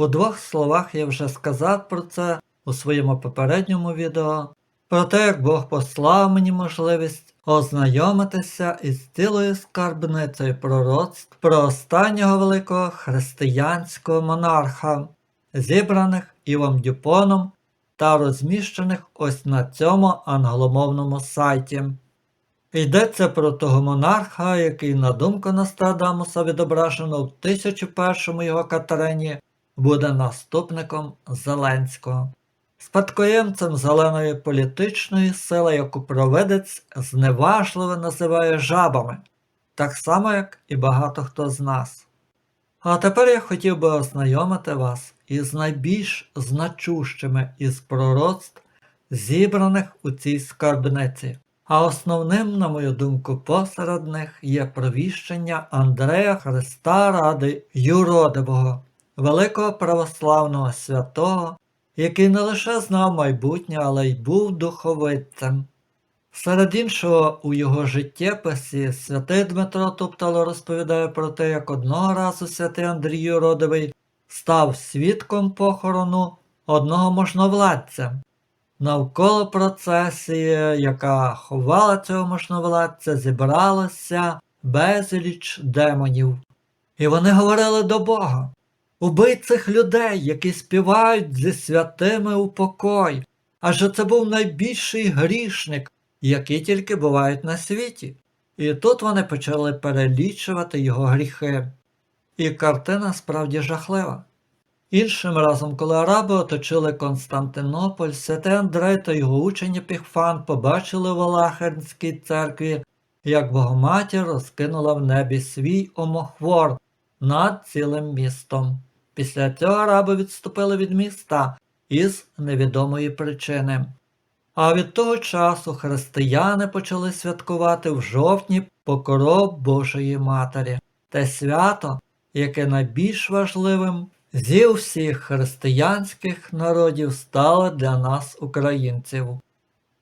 У двох словах я вже сказав про це у своєму попередньому відео, про те, як Бог послав мені можливість ознайомитися із цілою скарбницею пророцтв про останнього великого християнського монарха, зібраних Івом Дюпоном та розміщених ось на цьому англомовному сайті. Йдеться про того монарха, який, на думку Нострадамуса, відображено в 1001 його Катерині, буде наступником Зеленського, спадкоємцем зеленої політичної сили, яку провидець зневажливо називає жабами, так само, як і багато хто з нас. А тепер я хотів би ознайомити вас із найбільш значущими із пророцтв, зібраних у цій скарбниці. А основним, на мою думку, посеред них є провіщення Андрея Христа Ради Юродивого, великого православного святого, який не лише знав майбутнє, але й був духовидцем. Серед іншого, у його життєписі святий Дмитро Туптало розповідає про те, як одного разу святий Андрій Юродивий став свідком похорону одного можновладця. Навколо процесії, яка ховала цього можновладця, зібралося безліч демонів. І вони говорили до Бога. Убий людей, які співають зі святими у покой, адже це був найбільший грішник, які тільки бувають на світі. І тут вони почали перелічувати його гріхи. І картина справді жахлива. Іншим разом, коли араби оточили Константинополь, святий Андрей та його учень Епіфан побачили в Алахернській церкві, як Богоматір розкинула в небі свій омохвор над цілим містом. Після цього араби відступили від міста із невідомої причини. А від того часу християни почали святкувати в жовтні покоров Божої Матері, те свято, яке найбільш важливим зі всіх християнських народів стало для нас, українців.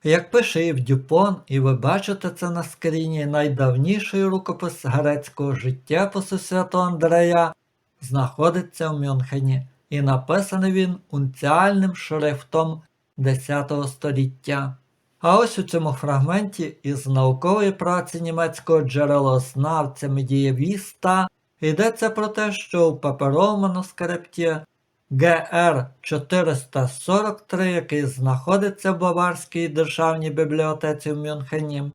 Як пише Ів Дюпон, і ви бачите це на скріні, найдавніший рукопис грецького життєпису святого Андрея знаходиться в Мюнхені, і написаний він унціальним шрифтом X століття. А ось у цьому фрагменті із наукової праці німецького джерелознавця медієвіста йдеться про те, що у паперовому манускрипті ГР 443, який знаходиться в Баварській державній бібліотеці в Мюнхені,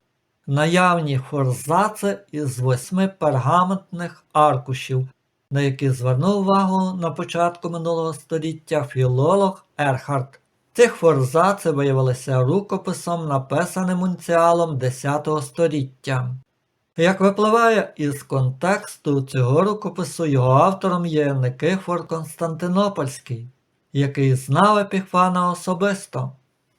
наявні форзаци із восьми пергаментних аркушів, на які звернув увагу на початку минулого століття філолог Ерхард. Ці форзаци виявилися рукописом, написаним унціалом X століття. Як випливає із контексту цього рукопису, його автором є Никифор Константинопольський, який знав Епіфана особисто.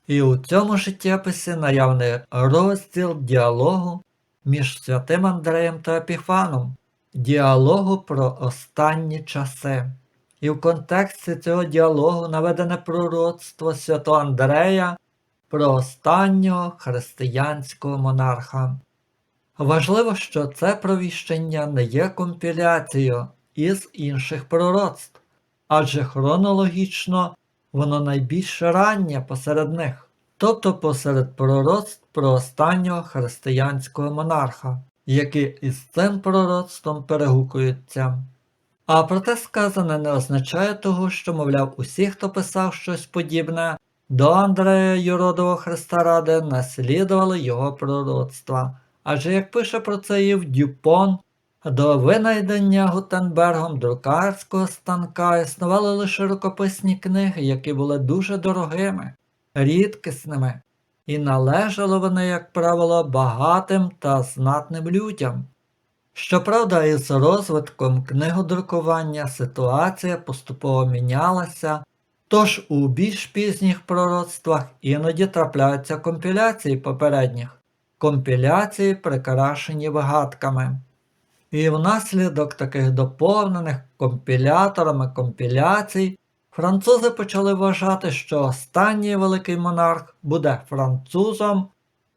І у цьому життєписі наявний розділ діалогу між святим Андреєм та Епіфаном, діалогу про останні часи. І в контексті цього діалогу наведене пророцтво святого Андрея про останнього християнського монарха. Важливо, що це провіщення не є компіляцією із інших пророцтв, адже хронологічно воно найбільш раннє посеред них, тобто посеред пророцтв про останнього християнського монарха, які із цим пророцтвом перегукуються. А проте сказане не означає того, що, мовляв, усі, хто писав щось подібне, до Андрея Юродового Христа Ради наслідували його пророцтва. Адже як пише про це Ів Дюпон, до винайдення Гутенбергом друкарського станка існували лише рукописні книги, які були дуже дорогими, рідкісними, і належали вони, як правило, багатим та знатним людям. Щоправда, із розвитком книгодрукування ситуація поступово мінялася, тож у більш пізніх пророцтвах іноді трапляються компіляції попередніх компіляції, прикрашені вигадками. І внаслідок таких доповнених компіляторами компіляцій французи почали вважати, що останній великий монарх буде французом,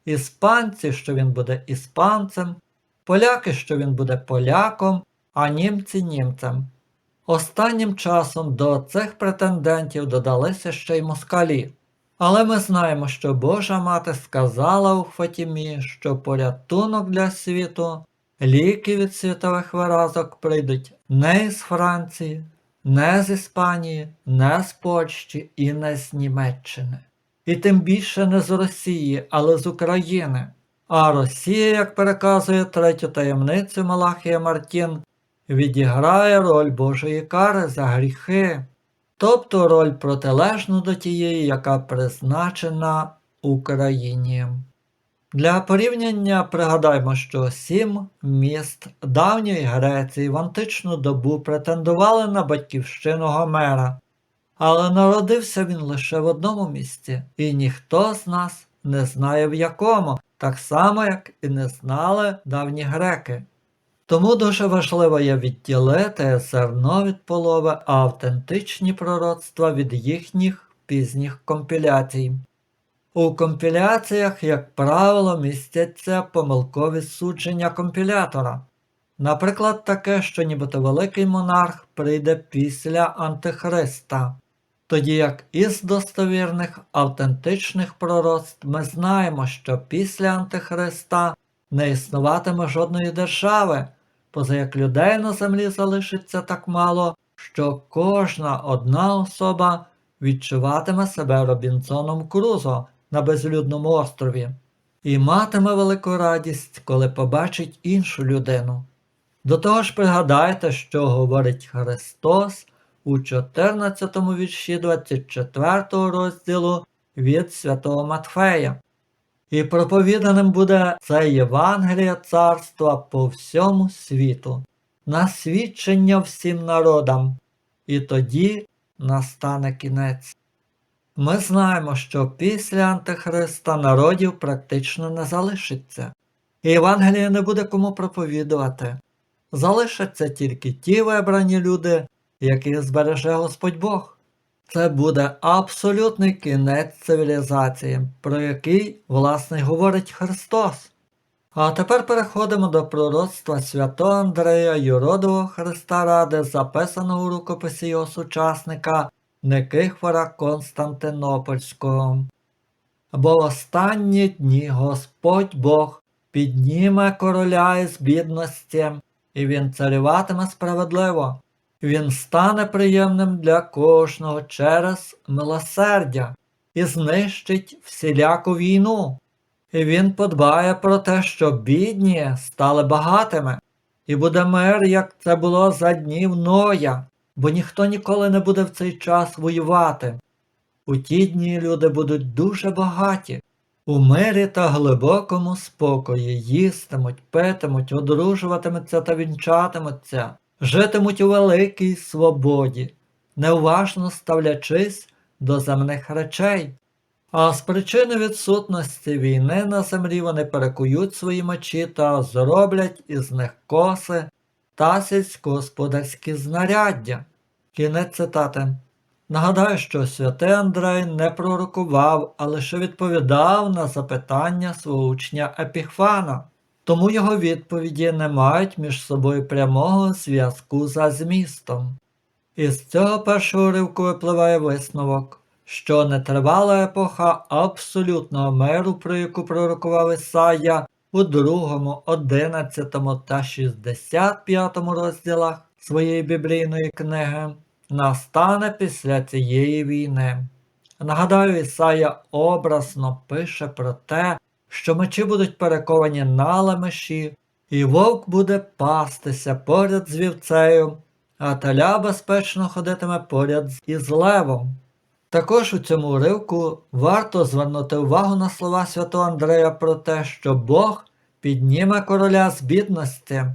іспанці, що він буде іспанцем, поляки, що він буде поляком, а німці німцем. Останнім часом до цих претендентів додалися ще й москалі. Але ми знаємо, що Божа мати сказала у Фатімі, що порятунок для світу, ліки від світових виразок прийдуть не із Франції, не з Іспанії, не з Польщі і не з Німеччини. І тим більше не з Росії, але з України. А Росія, як переказує третю таємницю Малахія Мартін, відіграє роль Божої кари за гріхи, тобто роль протилежну до тієї, яка призначена Україні. Для порівняння пригадаймо, що сім міст давньої Греції в античну добу претендували на батьківщину Гомера, але народився він лише в одному місці, і ніхто з нас не знає в якому, так само як і не знали давні греки. Тому дуже важливо є відділити зерно від полови, а автентичні пророцтва від їхніх пізніх компіляцій. У компіляціях, як правило, містяться помилкові судження компілятора. Наприклад, таке, що нібито великий монарх прийде після Антихриста, тоді як із достовірних автентичних пророцтв ми знаємо, що після Антихриста не існуватиме жодної держави, поза як людей на землі залишиться так мало, що кожна одна особа відчуватиме себе Робінзоном Крузо на безлюдному острові і матиме велику радість, коли побачить іншу людину. До того ж пригадайте, що говорить Христос у 14 вірші 24 розділу від Святого Матфея. І проповіданим буде це Євангеліє царства по всьому світу, на свідчення всім народам, і тоді настане кінець. Ми знаємо, що після Антихриста народів практично не залишиться, і Євангеліє не буде кому проповідувати. Залишаться тільки ті вибрані люди, яких збереже Господь Бог. Це буде абсолютний кінець цивілізації, про який, власне, говорить Христос. А тепер переходимо до пророцтва святого Андрея Юродового Христа Ради, записаного у рукописі його сучасника Никифора Константинопольського. Бо в останні дні Господь Бог підніме короля із бідності, і він царюватиме справедливо. Він стане приємним для кожного через милосердя і знищить всіляку війну. І він подбає про те, що бідні стали багатими, і буде мир, як це було за днів Ноя, бо ніхто ніколи не буде в цей час воювати. У ті дні люди будуть дуже багаті, у мирі та глибокому спокої їстимуть, питимуть, одружуватимуться та вінчатимуться, житимуть у великій свободі, неуважно ставлячись до земних речей. А з причини відсутності війни на землі вони перекують свої мечі та зроблять із них коси та сільськогосподарські знаряддя. Кінець цитати. Нагадаю, що святий Андрей не пророкував, а лише відповідав на запитання свого учня Епіфана, тому його відповіді не мають між собою прямого зв'язку за змістом. Із цього першого ривку випливає висновок, що нетривала епоха абсолютного миру, про яку пророкував Ісая у 2, 11 та 65 розділах своєї біблійної книги, настане після цієї війни. Нагадаю, Ісая образно пише про те, що мечі будуть перековані на лемеші, і вовк буде пастися поряд з вівцею, а теля безпечно ходитиме поряд із левом. Також у цьому уривку варто звернути увагу на слова святого Андрея про те, що Бог підніме короля з бідності,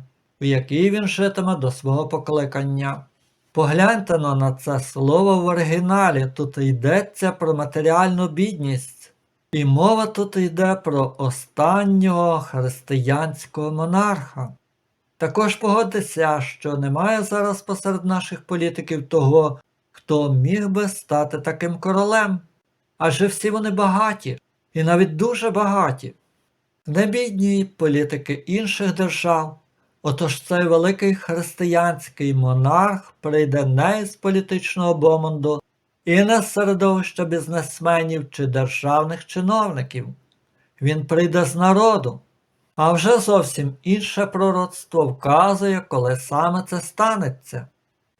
в якій він житиме до свого покликання. Погляньте но на це слово в оригіналі, тут йдеться про матеріальну бідність, і мова тут йде про останнього християнського монарха. Також погодьтеся, що немає зараз посеред наших політиків того, хто міг би стати таким королем, адже всі вони багаті, і навіть дуже багаті. Не бідні політики інших держав, Отож цей великий християнський монарх прийде не із політичного бомонду і не з середовища бізнесменів чи державних чиновників. Він прийде з народу. А вже зовсім інше пророцтво вказує, коли саме це станеться.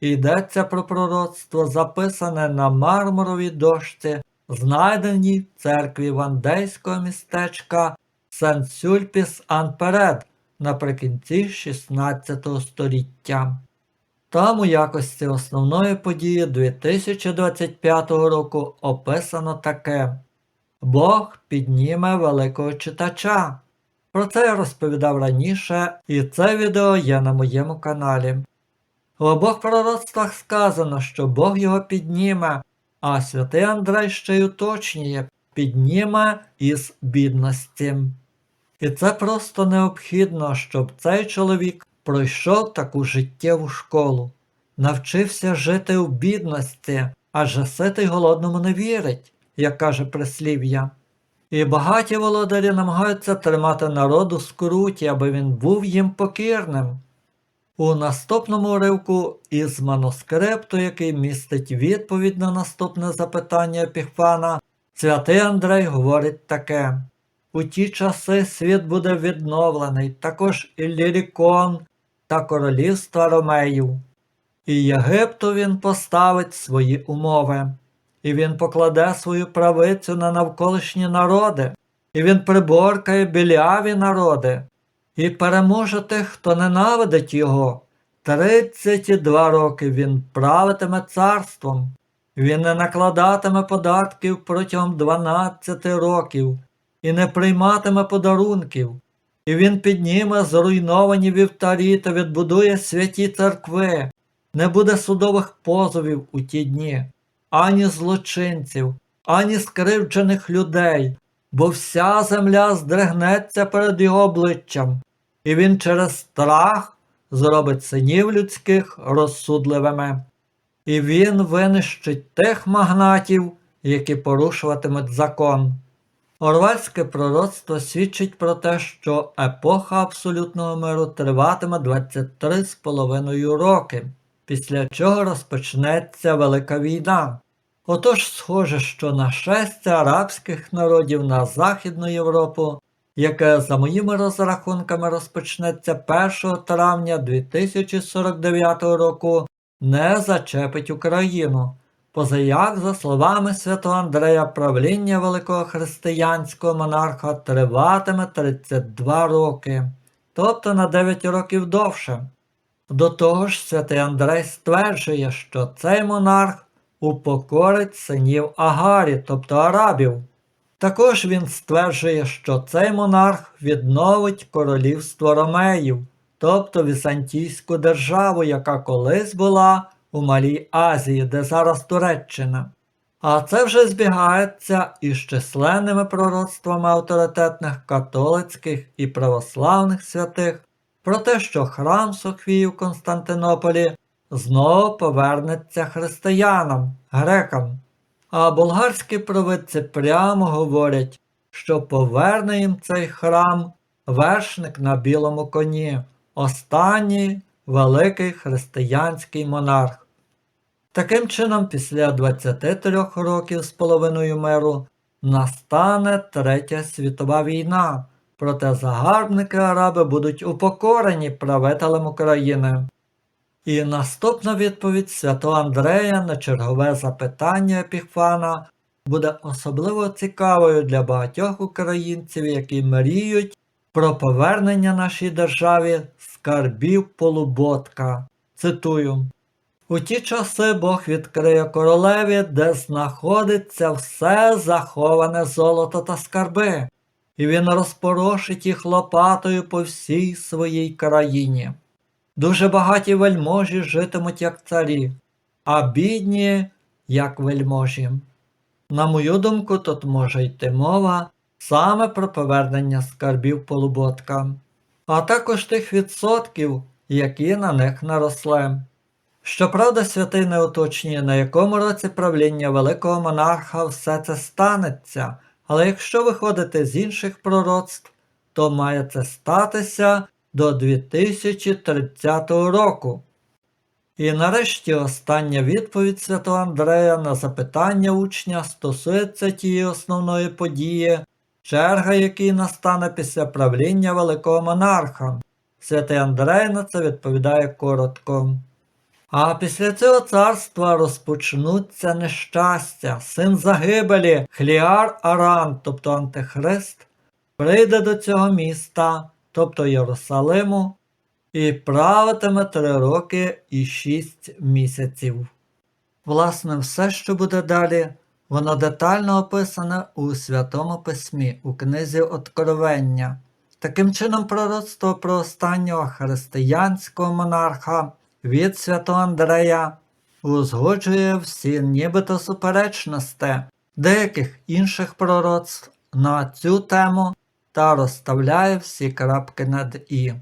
Йдеться про пророцтво, записане на мармуровій дошці, знайденій в церкві вандейського містечка Сен-Сюльпіс Анперед наприкінці 16 століття. Там у якості основної події 2025 року описано таке: Бог підніме великого читача. Про це я розповідав раніше, і це відео є на моєму каналі. В обох пророцтвах сказано, що Бог його підніме, а святий Андрей ще й уточнює підніме із бідності. І це просто необхідно, щоб цей чоловік пройшов таку життєву школу, навчився жити в бідності, адже ситий голодному не вірить, як каже прислів'я. І багаті володарі намагаються тримати народ у скруті, аби він був їм покірним. У наступному уривку із манускрипту, який містить відповідь на наступне запитання Епіфана, святий Андрей говорить таке. У ті часи світ буде відновлений, також і Лірікон та королівства Ромеїв. І Єгипту він поставить свої умови, і він покладе свою правицю на навколишні народи, і він приборкає біляві народи, і переможе тих, хто ненавидить його. Тридцять і два роки він правитиме царством, він не накладатиме податків протягом дванадцяти років і не прийматиме подарунків, і він підніме зруйновані вівтарі та відбудує святі церкви, не буде судових позовів у ті дні, ані злочинців, ані скривджених людей, бо вся земля здригнеться перед його обличчям, і він через страх зробить синів людських розсудливими. І він винищить тих магнатів, які порушуватимуть закон. Орвальське пророцтво свідчить про те, що епоха абсолютного миру триватиме 23,5 роки, після чого розпочнеться Велика війна. Отож, схоже, що нашестя арабських народів на Західну Європу, яке за моїми розрахунками розпочнеться 1 травня 2049 року, не зачепить Україну. Позаяк, за словами святого Андрея, правління великого християнського монарха триватиме 32 роки, тобто на 9 років довше. До того ж, святий Андрей стверджує, що цей монарх упокорить синів Агарі, тобто арабів. Також він стверджує, що цей монарх відновить королівство Ромеїв, тобто Візантійську державу, яка колись була у Малій Азії, де зараз Туреччина. А це вже збігається із численними пророцтвами авторитетних католицьких і православних святих про те, що храм Софії в Константинополі знову повернеться християнам, грекам. А болгарські провидці прямо говорять, що поверне їм цей храм вершник на білому коні, останній великий християнський монарх. Таким чином, після 23 років з половиною миру настане Третя світова війна, проте загарбники араби будуть упокорені правителем України. І наступна відповідь святого Андрея на чергове запитання Епіфана буде особливо цікавою для багатьох українців, які мріють про повернення нашій державі скарбів полуботка. Цитую. У ті часи Бог відкриє королеві, де знаходиться все заховане золото та скарби, і він розпорошить їх лопатою по всій своїй країні. Дуже багаті вельможі житимуть як царі, а бідні, як вельможі. На мою думку, тут може йти мова саме про повернення скарбів полуботка, а також тих відсотків, які на них наросли. Щоправда, святий не уточнює, на якому році правління великого монарха все це станеться, але якщо виходити з інших пророцтв, то має це статися до 2030 року. І нарешті остання відповідь святого Андрея на запитання учня стосується тієї основної події, черга якій настане після правління великого монарха. Святий Андрей на це відповідає коротко. А після цього царства розпочнуться нещастя. Син загибелі, Хліар Аран, тобто Антихрист, прийде до цього міста, тобто Єрусалиму, і правитиме три роки і шість місяців. Власне, все, що буде далі, воно детально описане у Святому Письмі, у книзі Откровення. Таким чином, пророцтво про останнього християнського монарха від святого Андрея узгоджує всі нібито суперечності деяких інших пророцтв на цю тему та розставляє всі крапки над І.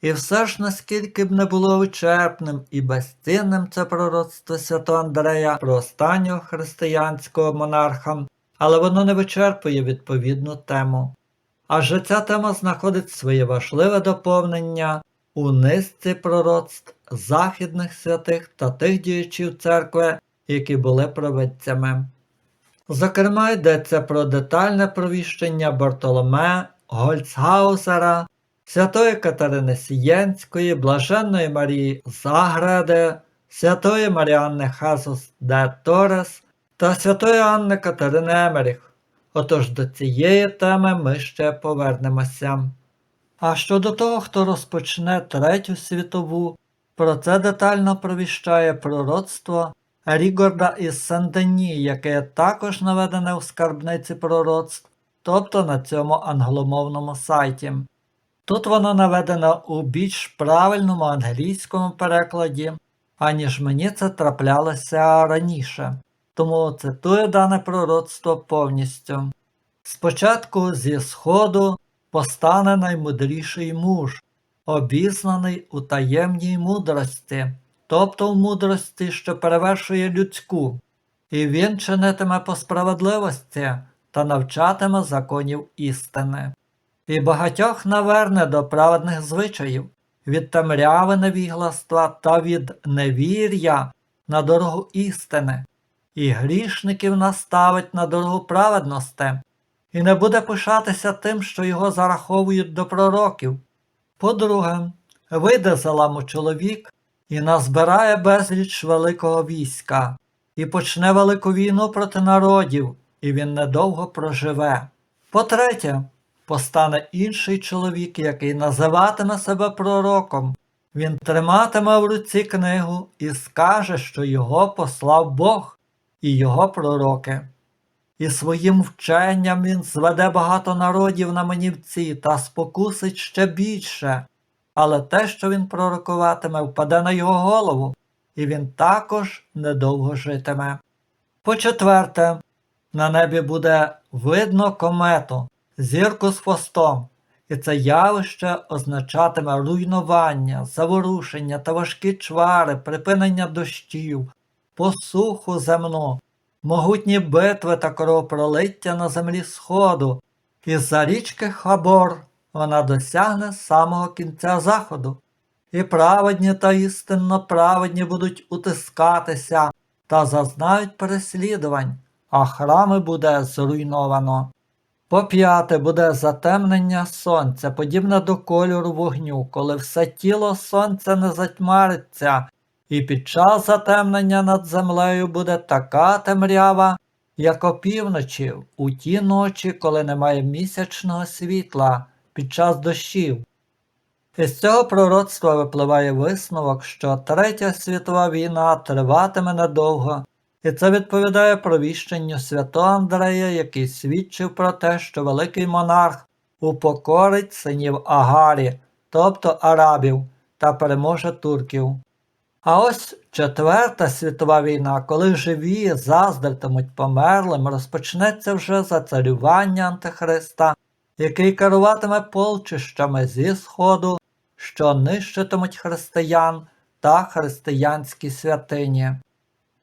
І все ж, наскільки б не було вичерпним і безцінним це пророцтво святого Андрея про останнього християнського монарха, але воно не вичерпує відповідну тему. Адже ця тема знаходить своє важливе доповнення у низці пророцтв західних святих та тих діячів церкви, які були провидцями. Зокрема, йдеться про детальне провіщення Бартоломе, Гольцгаузера, святої Катерини Сієнської, Блаженної Марії Загреди, святої Маріанни Хазус де Торес та святої Анни Катерини Емеріх. Отож до цієї теми ми ще повернемося. А щодо того, хто розпочне Третю світову, про це детально провіщає пророцтво Рігорда із Сен-Дені, яке також наведене у скарбниці пророцтв, тобто на цьому англомовному сайті. Тут воно наведено у більш правильному англійському перекладі, аніж мені це траплялося раніше, тому цитую дане пророцтво повністю. Спочатку зі сходу постане наймудріший муж, обізнаний у таємній мудрості, тобто в мудрості, що перевершує людську, і він чинитиме по справедливості та навчатиме законів істини. І багатьох наверне до праведних звичаїв, від темряви невігластва та від невір'я на дорогу істини, і грішників наставить на дорогу праведності, і не буде пишатися тим, що його зараховують до пророків. По-друге, вийде за ламу чоловік і назбирає безліч великого війська, і почне велику війну проти народів, і він недовго проживе. По-третє, постане інший чоловік, який називатиме себе пророком. Він триматиме в руці книгу і скаже, що його послав Бог і його пророки. І своїм вченням він зведе багато народів на манівці та спокусить ще більше, але те, що він пророкуватиме, впаде на його голову, і він також недовго житиме. По четверте, на небі буде видно комету, зірку з хвостом, і це явище означатиме руйнування, заворушення та важкі чвари, припинення дощів, посуху земну, могутні битви та кровопролиття на землі Сходу, і за річки Хабор вона досягне самого кінця заходу. І праведні та істинно праведні будуть утискатися та зазнають переслідувань, а храми буде зруйновано. По п'яте буде затемнення сонця, подібне до кольору вогню, коли все тіло сонця не затьмариться, і під час затемнення над землею буде така темрява, як опівночі, у ті ночі, коли немає місячного світла під час дощів. Із цього пророцтва випливає висновок, що Третя світова війна триватиме недовго, і це відповідає провіщенню святого Андрея, який свідчив про те, що великий монарх упокорить синів Агарі, тобто арабів, та переможе турків. А ось Четверта світова війна, коли живі заздритимуть померлим, розпочнеться вже за царювання Антихриста, який керуватиме полчищами зі Сходу, що нищитимуть християн та християнські святині.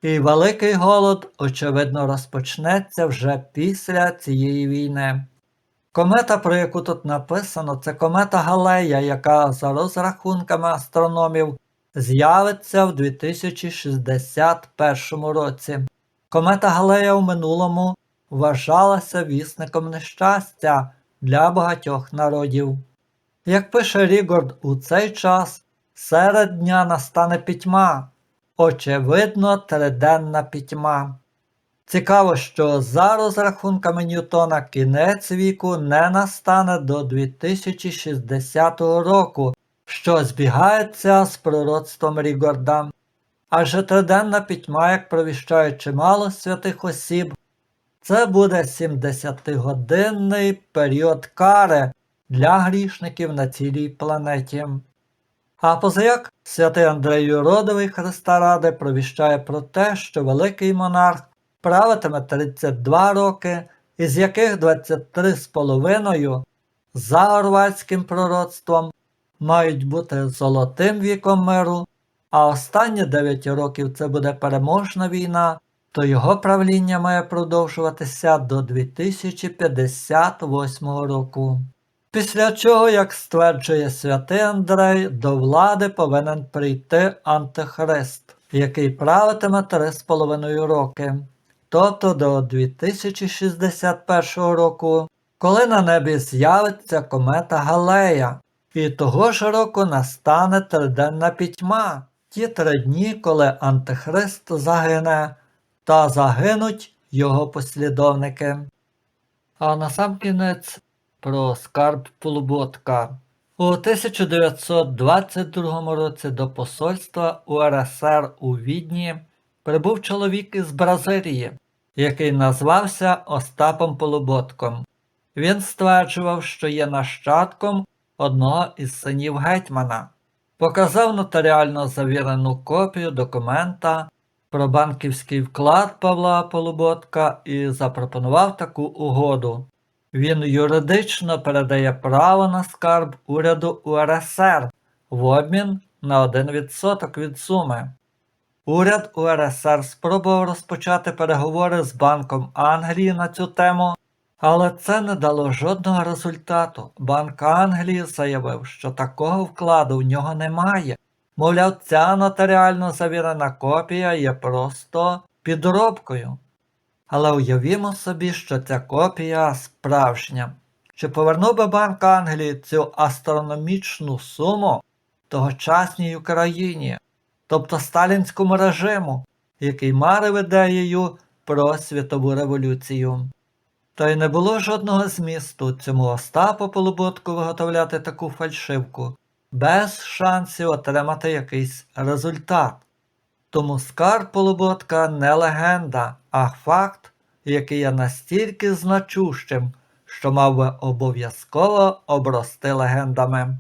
І великий голод, очевидно, розпочнеться вже після цієї війни. Комета, про яку тут написано, це комета Галея, яка за розрахунками астрономів з'явиться в 2061 році. Комета Галея в минулому вважалася вісником нещастя для багатьох народів. Як пише Рігорд, у цей час серед дня настане пітьма, очевидно, триденна пітьма. Цікаво, що за розрахунками Ньютона кінець віку не настане до 2060 року, що збігається з пророцтвом Рігорда. Адже триденна пітьма, як провіщає чимало святих осіб, це буде 70-годинний період кари для грішників на цілій планеті. А позаяк святий Андрей Юродовий Христа Ради провіщає про те, що великий монарх правитиме 32 роки, із яких 23 з половиною за орватським пророцтвом мають бути золотим віком миру, а останні 9 років це буде переможна війна, то його правління має продовжуватися до 2058 року. Після чого, як стверджує святий Андрей, до влади повинен прийти Антихрист, який правитиме 3,5 роки, тобто до 2061 року, коли на небі з'явиться комета Галея, і того ж року настане триденна пітьма, ті три дні, коли Антихрист загине, та загинуть його послідовники. А насамкінець про скарб Полуботка. У 1922 році до посольства УРСР у Відні прибув чоловік із Бразилії, який назвався Остапом Полуботком. Він стверджував, що є нащадком одного із синів гетьмана, показав нотаріально завірену копію документа про банківський вклад Павла Полуботка і запропонував таку угоду. Він юридично передає право на скарб уряду УРСР в обмін на 1% від суми. Уряд УРСР спробував розпочати переговори з Банком Англії на цю тему, але це не дало жодного результату. Банк Англії заявив, що такого вкладу в нього немає. Мовляв, ця нотаріально завірена копія є просто підробкою. Але уявімо собі, що ця копія справжня. Чи повернув би Банк Англії цю астрономічну суму тогочасній Україні, тобто сталінському режиму, який марив ідеєю про світову революцію? Та й не було жодного змісту цьому Остапу Полуботку виготовляти таку фальшивку, без шансів отримати якийсь результат. Тому скарб Полуботка не легенда, а факт, який є настільки значущим, що мав би обов'язково обрости легендами.